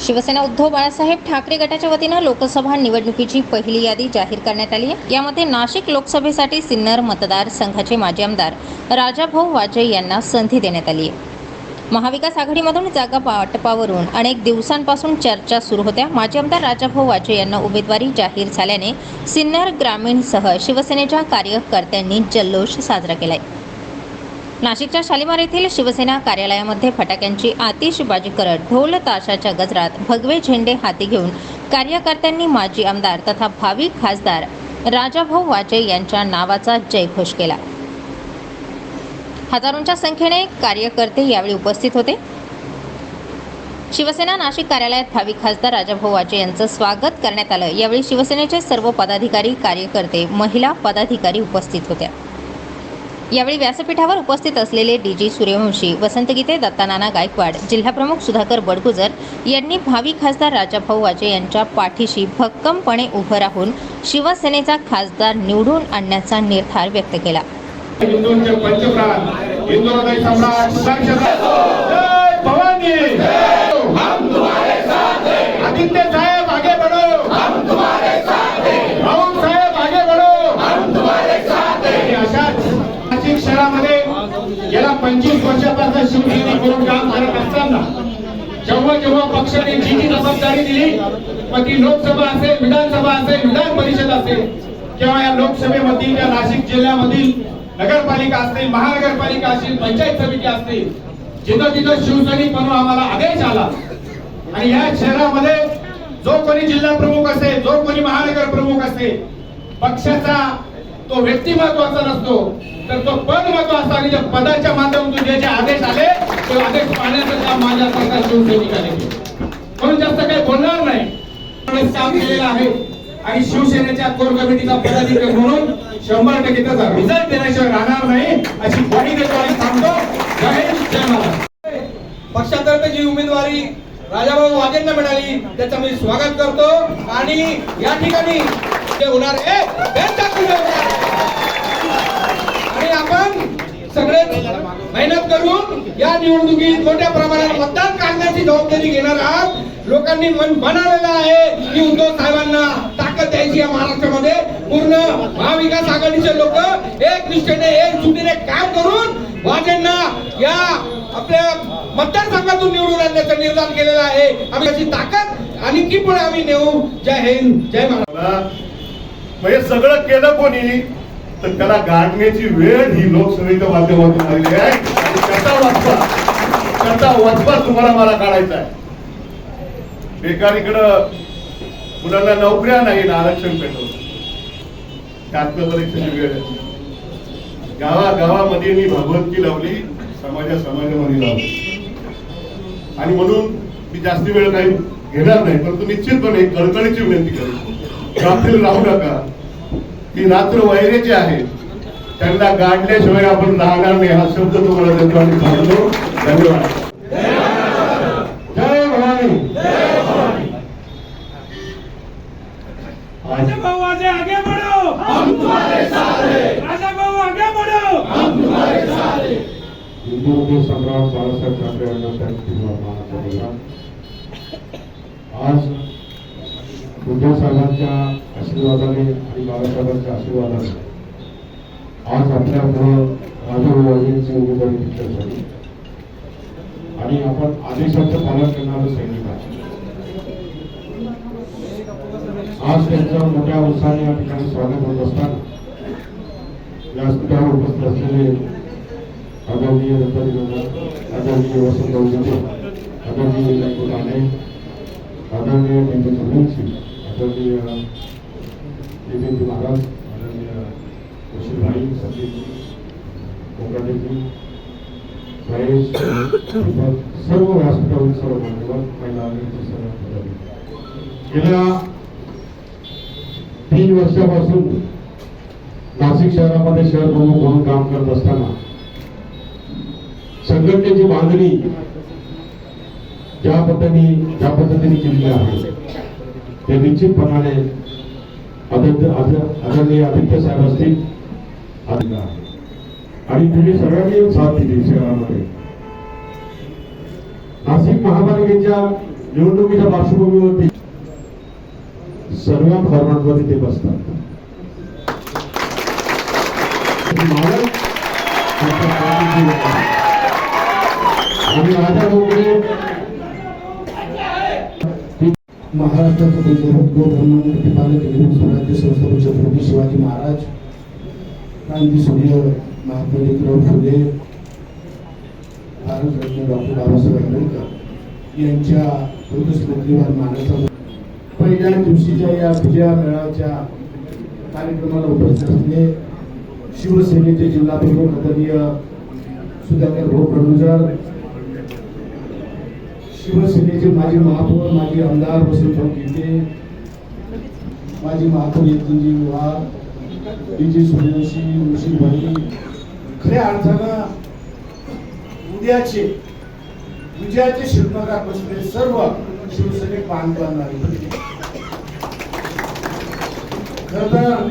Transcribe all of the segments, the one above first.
शिवसेना उद्धव बाळासाहेब ठाकरे गटाच्या वतीनं लोकसभा निवडणुकीची पहिली यादी जाहीर करण्यात आली आहे. यामध्ये नाशिक लोकसभेसाठी सिन्नर मतदारसंघाचे माजी आमदार राजाभाऊ वाजे यांना संधी देण्यात आली आहे. महाविकास आघाडीमधून जागा वाटपावरून अनेक दिवसांपासून चर्चा सुरू होत्या. माजी आमदार राजाभाऊ वाजे यांना उमेदवारी जाहीर झाल्याने सिन्नर ग्रामीणसह शिवसेनेच्या कार्यकर्त्यांनी जल्लोष साजरा केला आहे नाशिकच्या शालिमार येथील शिवसेना कार्यालयामध्ये फटाक्यांची आतिषबाजी करत ढोल ताशाच्या गजरात भगवे झेंडे हाती घेऊन कार्यकर्त्यांनी माजी आमदार तथा भावी खासदार राजाभाऊ वाजे यांच्या नावाचा जयघोष केला. हजारोंच्या संख्येने कार्यकर्ते यावेळी उपस्थित होते. शिवसेना नाशिक कार्यालयात भावी खासदार राजाभाऊ वाजे यांचं स्वागत करण्यात आलं. यावेळी शिवसेनेचे सर्व पदाधिकारी कार्यकर्ते महिला पदाधिकारी उपस्थित होत्या. यावेळी व्यासपीठावर उपस्थित असलेले डी जी सूर्यवंशी वसंत गीते दत्तानाना गायकवाड जिल्हाप्रमुख सुधाकर बडगुजर यांनी भावी खासदार राजाभाऊ वाजे यांच्या पाठीशी भक्कमपणे उभं राहून शिवसेनेचा खासदार निवडून आणण्याचा निर्धार व्यक्त केला. आदित्य साहेब आगे बढ़ो हम तुम्हारे साथ हैं राहुल साहेब आगे बढ़ो हम तुम्हारे साथ हैं अशाच नाशिक शहरामध्ये गेल्या पंचवीस वर्षापासून शिवसेने करून काम करत असताना जेव्हा जेव्हा पक्षाने जी जी जबाबदारी दिली मग ती लोकसभा असेल विधानसभा असेल विधान परिषद असेल किंवा या लोकसभेमधील या नाशिक जिल्ह्यामधील नगरपालिका असतील महानगरपालिका असतील पंचायत समिती असतील जिथं जिथं शिवसैनिक म्हणून आम्हाला आदेश आला. आणि या शहरामध्ये जो कोणी जिल्हा प्रमुख असेल जो कोणी महानगर प्रमुख असेल पक्षाचा तो व्यक्ती महत्त्वाचा नसतो तर तो पद महत्त्वाचा आणि त्या पदाच्या माध्यमातून जे जे आदेश आले ते आदेश पाहण्याचं काम माझ्यासारखा शिवसैनिकाने केलं. म्हणून जास्त काही बोलणार नाही. काम केलेलं आहे. आणि शिवसेनेच्या कोर कमिटीचा पदाधिकारी म्हणून शंभर टक्के त्याचा रिझल्ट देण्याशिवाय राहणार नाही अशी ग्वाही देतो आणि सांगतो. जय जय महाराज पक्षातर्फे जी उमेदवारी राजाभाऊ वाजेंना मिळाली त्याचं मी स्वागत करतो. आणि या ठिकाणी जे होणार आहे. ते टाकून होणार आणि आपण सगळे मेहनत करून या निवडणुकीत मोठ्या प्रमाणात मतदान काढण्याची जबाबदारी घेणार आहात. लोकांनी मन बनवलेलं आहे की उद्धव साहेबांना ताकद द्यायची या महाराष्ट्रामध्ये. पूर्ण महाविकास आघाडीचे लोक एक निष्ठेने एक जुटीने काम करून वाजेंना या आपल्या मतदारसंघातून निवडून आणण्याचा निर्धार केलेला आहे. आम्ही याची ताकद आणि की पुढे आम्ही नेऊ. जय हिंद जय महाराष्ट्र. हे सगळं केलं कोणी तर त्याला गाडण्याची वेळ ही लोकसभेच्या माध्यमातून आलेली आहे. कसा त्याचा कसा त्याचा वाचपा तुम्हाला मला काढायचा आहे. बेकार इकडं मुलांना नोकऱ्या नाही आरक्षण पेटवलं आत्मपरीक्षेची वेळ आहे. गावा गावामध्ये मी भगवंती लावली समाजा समाजामध्ये लावली. आणि म्हणून मी जास्ती वेळ काही घेणार नाही परंतु निश्चितपणे एक कळकळीची विनंती करतो गाफील राहू नका. ही रात्र वैरेची आहे. त्यांना गाडल्याशिवाय आपण राहणार नाही. हा शब्द तुम्हाला देतो आणि सांगतो. धन्यवाद. जय भवानी. आज राजा भाऊ आगे आगे बढ़ो. हम तुम्हारे साथ हैं राजा भाऊ आगे बढ़ो. हम तुम्हारे साथ हैं हिंदू हृदय सम्राट बाळासाहेब ठाकरे यांना त्यांना आज उद्धव साहेबांच्या आशीर्वादाने आणि बाबासाहेबांच्या आशीर्वादाने आज आपल्यामुळं पुढं उमेदवारी निश्चित झाली आणि आपण आदेशाचं पालन करणारं सैनिक आहे आज त्यांचं मोठ्या उत्साहाने या ठिकाणी स्वागत होत असताना व्यासपीठावर उपस्थित असलेले आदरणीय दत्ताजी आदरणीय वसंत आदरणीय आदरणीय लंकू सुनील सिंग आदरणीय नितीनजी महाराज आदरणीय वशीरभाई सचिनजी कोकाटेजी महेश सर्व व्यासपीठावरील सर्व मान्यवर महिला सर्व गेल्या तीन वर्षापासून नाशिक शहरामध्ये शहर प्रमुख म्हणून काम करत असताना संघटनेची बांधणी ज्या पद्धतीने ज्या पद्धतीने केलेली आहे हे निश्चितपणाने आदरणीय आदित्य साहेब असतील. आणि तुम्ही सगळ्यांनी साथ दिली शहरामध्ये. नाशिक महापालिकेच्या निवडणुकीच्या पार्श्वभूमीवरती सर्व फॉर्मॅटमध्ये ते बसतात. आणि माझ्या महाराष्ट्राचे पंतप्रधान ब्रह्ममूर्ती पालक हिंदू स्वराज्य संस्थापक छत्रपती शिवाजी महाराज क्रांती सूर्य महात्मा ज्योतिराव फुले भारतरत्न डॉक्टर बाबासाहेब आंबेडकर यांच्या मृत्यूस्मृतीवर मानाचा पहिल्या दिवशीच्या या विजया मेळाव्याच्या कार्यक्रमाला उपस्थित असलेले शिवसेनेचे जिल्हा प्रमुख आदरणीय सुधाकर भाऊ रणुजर शिवसेनेचे माजी महापौर माजी आमदार वसंतराव गीते माजी महापौर यतीनजी वाघ विजय सूर्यवंशी मुशीभाई खऱ्या अर्थानं उद्याचे विजयाचे शिल्पकार बसले सर्व शिवसेने पान बांधणारे खर तर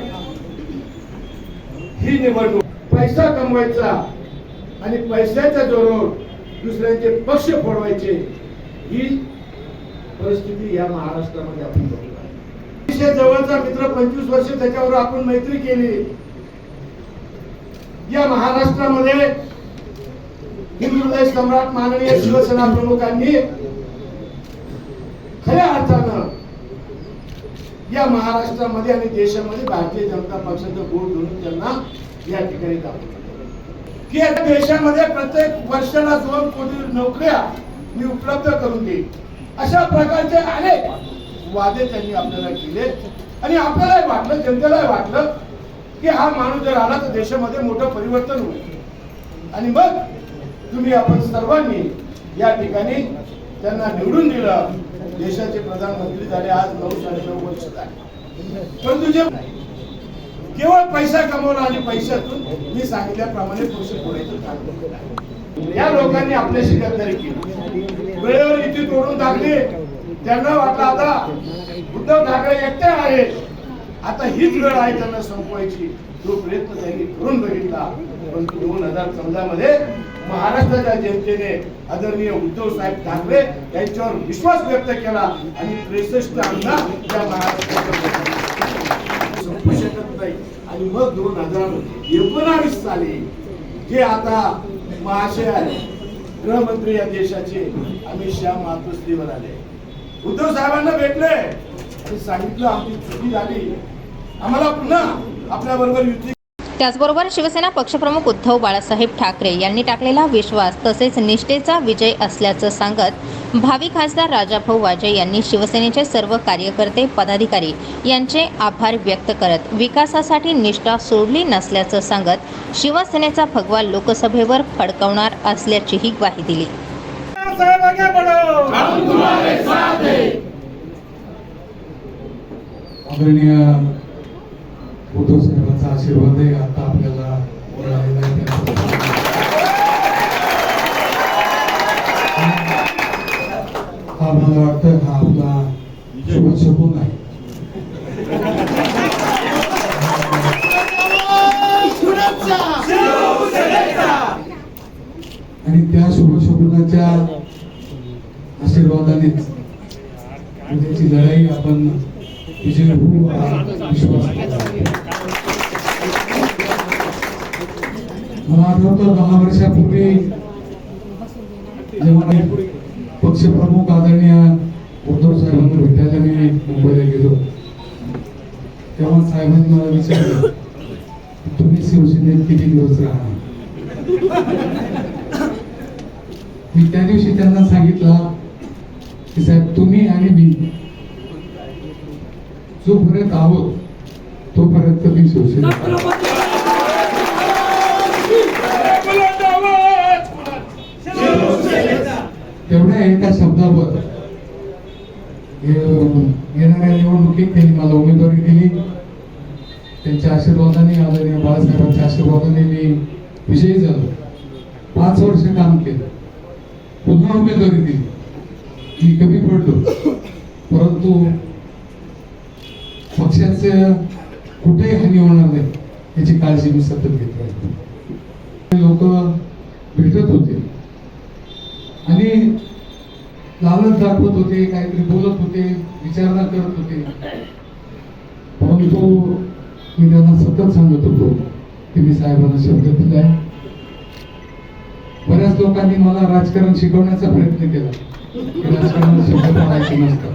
ही निवडणूक पैसा कमवायचा आणि पैशाच्या जोरावर दुसऱ्यांचे पक्ष फोडवायचे ही परिस्थिती या महाराष्ट्रामध्ये आपण बघतो अतिशय जवळचा मित्र पंचवीस वर्ष त्याच्यावर आपण मैत्री केली. या महाराष्ट्रामध्ये हिंदुदय सम्राट माननीय शिवसेना प्रमुखांनी खऱ्या अर्थानं या महाराष्ट्रामध्ये आणि देशामध्ये भारतीय जनता पक्षाचं बोट धरून त्यांना या ठिकाणी दाखवलं. की या देशामध्ये प्रत्येक वर्षाला दोन कोटी नोकऱ्या मी उपलब्ध करून देईन. अशा प्रकारचे अनेक वादे त्यांनी आपल्याला केले आणि आपल्यालाही वाटलं जनतेलाही वाटलं की हा माणूस जर आला तर देशामध्ये मोठं परिवर्तन होईल. आणि मग तुम्ही आपण सर्वांनी या ठिकाणी त्यांना निवडून दिलं. देशाचे प्रधानमंत्री झाले आज नऊ साडे नऊ वर्ष झाले. परंतु जे केवळ पैसा कमवला आणि पैशातून मी सांगितल्याप्रमाणे पक्ष पुढे या लोकांनी आपल्याशी गद्दारी केली. वेळेवर इथे तोडून टाकली. त्यांना वाटलं आता उद्धव ठाकरे एकटे आहेत. आता हीच वेळ आहे त्यांना संपवायची. तो प्रयत्न त्यांनी करून बघितला. पण दोन हजार चौदा मध्ये महाराष्ट्राच्या जनतेने आदरणीय उद्धव साहेब ठाकरे यांच्यावर विश्वास व्यक्त केला आणि त्रेसष्ट आमदार त्या महाराष्ट्राच्या संपू शकत नाही. आणि मग दोन हजार एकोणावीस साली जे आता महाशय आले गृहमंत्री या देशाचे अमित शहा मातोश्रीवर आले उद्धव साहेबांना भेटले. आणि सांगितलं आमची चुकी झाली. आम्हाला पुन्हा आपल्या बरोबर युती त्याचबरोबर शिवसेना पक्षप्रमुख उद्धव बाळासाहेब ठाकरे यांनी टाकलेला विश्वास तसेच निष्ठेचा विजय असल्याचं सांगत भावी खासदार राजाभाऊ वाजे यांनी शिवसेनेचे सर्व कार्यकर्ते पदाधिकारी यांचे आभार व्यक्त करत विकासासाठी निष्ठा सोडली नसल्याचं सांगत शिवसेनेचा भगवा लोकसभेवर फडकवणार असल्याचीही ग्वाही दिली. आदरणीय उद्धव साहेबांचा आशीर्वाद आहे. आता आपल्याला मला वाटतं हा आपला शुभ शकुन आहे. आणि त्या शुभ शकुनाच्या आशीर्वादानेच उद्याची लढाई आपण विजय होऊ विश्वास मला आठवतं दहा वर्षापूर्वी जेव्हा मी पक्षप्रमुख आदरणीय उद्धव साहेबांना भेटायला मी मुंबईला गेलो तेव्हा साहेबांनी मला विचारलं तुम्ही शिवसेनेत किती दिवस राहणार मी त्या दिवशी त्यांना सांगितलं की साहेब तुम्ही आणि मी जोपर्यंत आहोत तोपर्यंत मी शिवसेनेत आहे. तेवढ्या एका शब्दावर येणाऱ्या निवडणुकीत त्यांनी मला उमेदवारी दिली त्यांच्या आशीर्वादाने आदरणीय बाळासाहेबांच्या आशीर्वादाने मी विजयी झालो. पाच वर्ष काम केलं. पुन्हा उमेदवारी दिली. मी कमी पडलो. परंतु पक्षाचं कुठेही हानी होणार नाही याची काळजी मी सतत घेत राहिलो. लोक भेटत होते. आणि लालच दाखवत होते काहीतरी बोलत होते विचारणा करत होते. परंतु मी त्यांना सतत सांगत होतो की मी साहेबांना शब्द दिलाय. बऱ्याच लोकांनी मला राजकारण शिकवण्याचा प्रयत्न केला. राजकारण शब्द पाळायचे नसतात.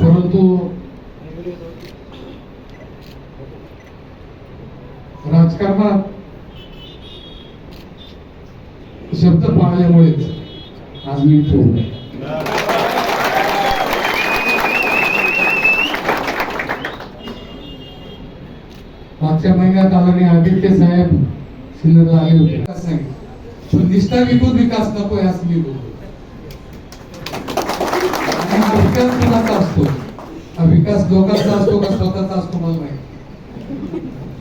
परंतु राजकारणात शब्द पाळल्यामुळेच आज मी इथे उभा आहे. मागच्या महिन्यात आल्याने आदित्य साहेब सिन्नरला आले होते. सांगितलं. पण निष्ठा विकून विकास नको असं मी बोलतो. विकास कुणाचा असतो? हा विकास लोकांचा असतो का स्वतःचा असतो मला माहिती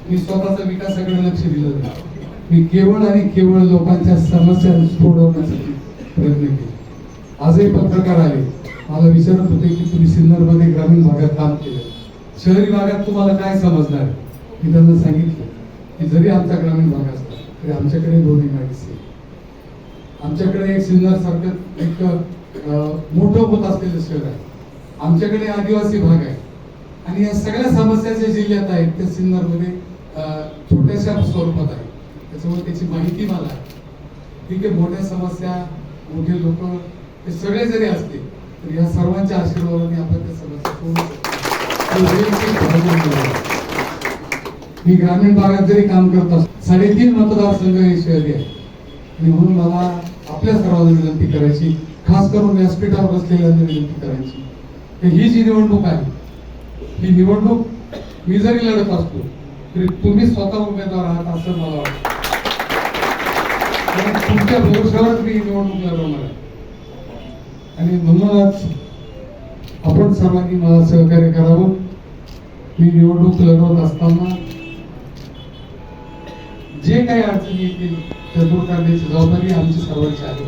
मी स्वतःचा विकासाकडे लक्ष दिलं नाही. मी केवळ आणि केवळ लोकांच्या समस्या सोडवण्यासाठी प्रयत्न केले. आजही पत्रकार आले मला विचारत होते की तुम्ही सिन्नरमध्ये ग्रामीण भागात काम केलं. शहरी भागात तुम्हाला काय समजणार? मी त्यांना सांगितलं की जरी आमचा ग्रामीण भाग असला तरी आमच्याकडे दोन इमारती आहे आमच्याकडे एक सिन्नर सारखं एक मोठं होत असलेलं शहर आहे. आमच्याकडे आदिवासी भाग आहे. आणि या सगळ्या समस्या ज्या जिल्ह्यात आहेत त्या सिन्नरमध्ये छोट्याशा स्वरूपात आहे त्याच्यामुळे त्याची माहिती मला आहे. ठीक आहे मोठ्या समस्या मोठे लोक हे सगळे जरी असले तर या सर्वांच्या आशीर्वादाने आपण त्या समस्या सोडू शकतो. हे वैयक्तिक भावना आहे. मी ग्रामीण भागात जरी काम करत असतो साडेतीन मतदारसंघ हे शहरी आहे आणि म्हणून मला आपल्या सर्वांना विनंती करायची खास करून व्यासपीठावर असलेल्यांना विनंती करायची. तर ही जी निवडणूक आहे ही निवडणूक मी जरी लढत असतो तरी तुम्ही स्वतः उमेदवार आहात असं मला वाटतं. तुमच्या भरोश्यावरच मी ही निवडणूक लढवणार आहे. आणि म्हणूनच आपण सर्वांनी मला सहकार्य करावं. मी निवडणूक लढवत असताना जे काही अडचणी येतील त्या दूर करण्याची जबाबदारी आमची सर्वांची आहे.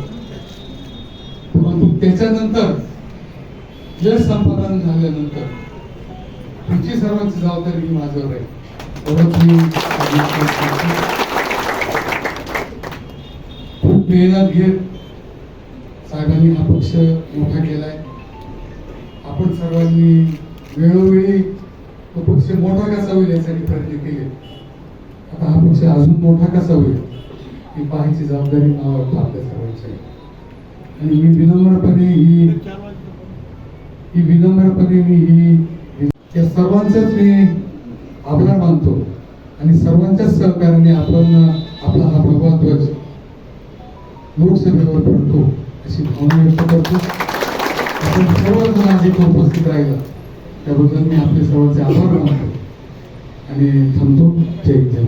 परंतु त्याच्यानंतर जल संपादन झाल्यानंतर तुमची सर्वांची जबाबदारी मी माझ्यावर आहे. मी खूप मेहनत घेत साहेबांनी हा पक्ष मोठा केलाय. आपण सर्वांनी वेळोवेळी तो पक्ष मोठा कसा होईल यासाठी प्रयत्न केले. आता हा पक्ष अजून मोठा कसा होईल? ही पाहायची जबाबदारी मला वाटतं आपल्या सर्वांची आणि मी विनम्रपणे ही ही विनम्रपणे मी ही या सर्वांचाच मी आभार मानतो. आणि सर्वांच्याच सहकार्याने आपण आपला हा भगवा ध्वज लोकसभेवर पडतो अशी भावना व्यक्त करतो. आपण सर्वजण आज उपस्थित राहिला. त्याबद्दल मी आपले सर्वांचे आभार मानतो. आणि थांबतो. जय जय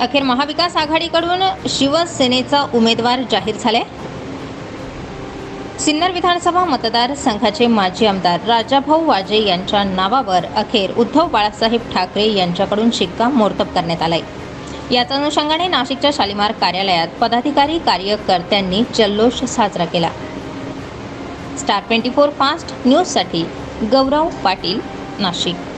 अखेर महाविकास आघाडीकडून शिवसेनेचा उमेदवार जाहीर झाले सिन्नर विधानसभा मतदारसंघाचे माजी आमदार राजाभाऊ वाजे यांच्या नावावर अखेर उद्धव बाळासाहेब ठाकरे यांच्याकडून शिक्कामोर्तब करण्यात आलाय. याच अनुषंगाने नाशिकच्या शालिमार कार्यालयात पदाधिकारी कार्यकर्त्यांनी जल्लोष साजरा केला. स्टार ट्वेंटी फोर फास्ट न्यूजसाठी गौरव पाटील नाशिक.